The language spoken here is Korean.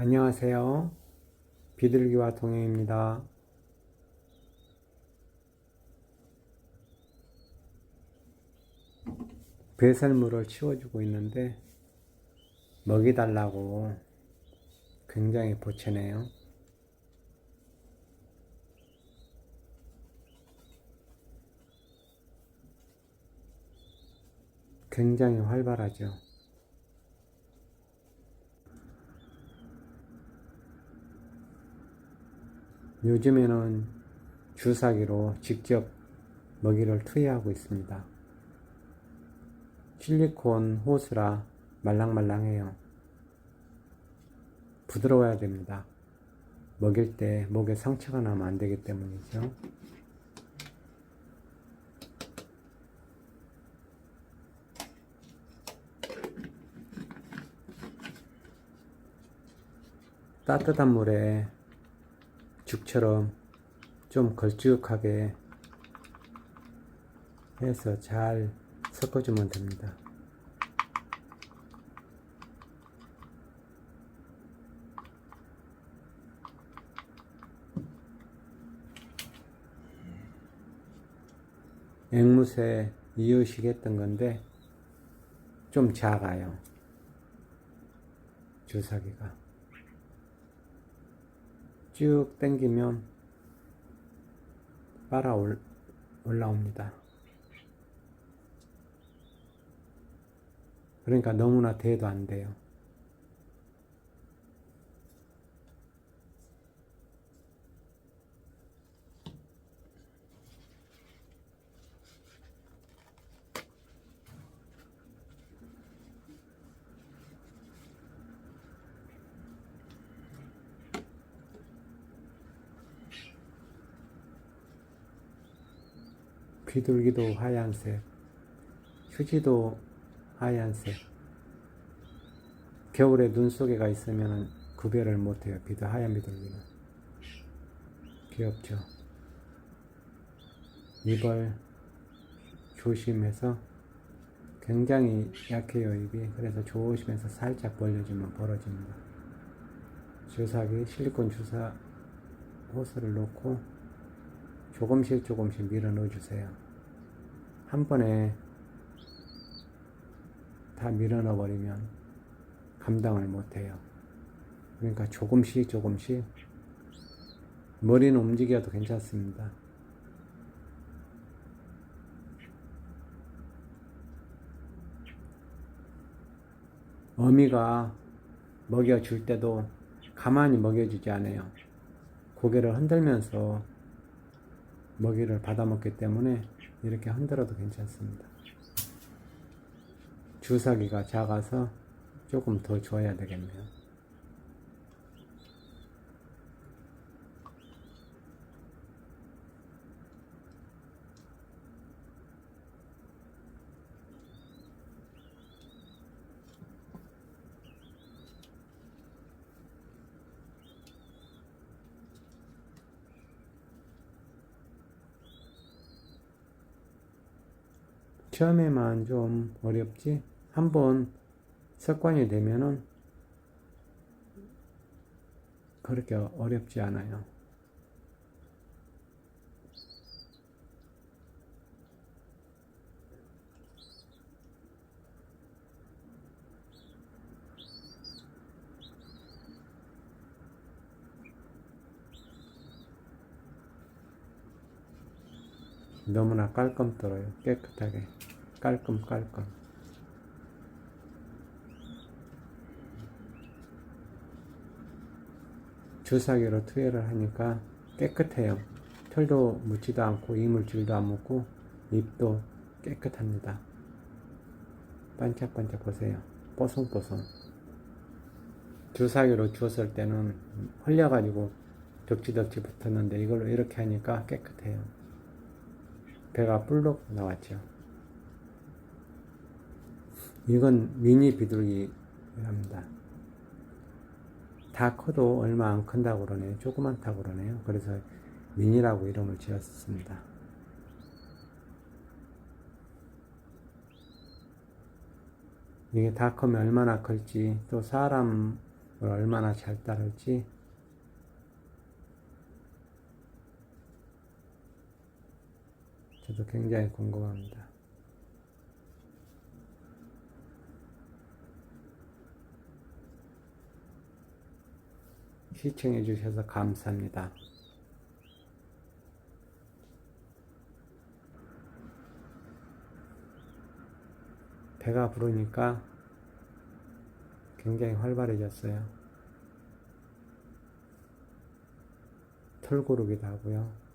안녕하세요. 비둘기와 동행입니다. 배설물을 치워주고 있는데 먹이 달라고 굉장히 보채네요. 굉장히 활발하죠. 요즘에는 주사기로 직접 먹이를 투여하고 있습니다. 실리콘 호스라 말랑말랑해요. 부드러워야 됩니다. 먹일 때 목에 상처가 나면 안 되기 때문이죠. 따뜻한 물에 죽처럼 좀 걸쭉하게 해서 잘 섞어주면 됩니다. 앵무새 이유식 했던 건데 좀 작아요. 주사기가. 쭉 당기면 빨아 올, 올라옵니다. 그러니까 너무나 대도 안 돼요. 비둘기도 하얀색, 휴지도 하얀색. 겨울에 눈 속에 가 있으면 구별을 못해요. 비도 하얀 비둘기는. 귀엽죠. 이벌 조심해서 굉장히 약해요 입이 그래서 조심해서 살짝 벌려주면 벌어집니다 주사기 실리콘 주사 호스를 놓고 조금씩 조금씩 밀어 넣어 주세요 한 번에 다 밀어 넣어 버리면 감당을 못해요 그러니까 조금씩 조금씩 머리는 움직여도 괜찮습니다 어미가 먹여줄 때도 가만히 먹여주지 않아요. 고개를 흔들면서 먹이를 받아먹기 때문에 이렇게 흔들어도 괜찮습니다. 주사기가 작아서 조금 더 줘야 되겠네요. 처음에만 좀 어렵지 한번 습관이 되면은 그렇게 어렵지 않아요. 너무나 깔끔 떨어요. 깨끗하게. 깔끔, 깔끔. 주사기로 투여를 하니까 깨끗해요. 털도 묻지도 않고 이물질도 안 묻고 입도 깨끗합니다. 반짝반짝 보세요. 뽀송뽀송. 주사기로 주었을 때는 흘려가지고 덕지덕지 붙었는데 이걸로 이렇게 하니까 깨끗해요. 배가 불룩 나왔죠. 이건 미니 비둘기랍니다. 다 커도 얼마 안 큰다고 그러네요. 조그만다고 그러네요. 그래서 미니라고 이름을 지었습니다. 이게 다 크면 얼마나 클지 또 사람 그걸 얼마나 잘 따를지 저도 굉장히 궁금합니다. 시청해 주셔서 감사합니다. 배가 부르니까 굉장히 활발해졌어요. 털고르기도 하고요.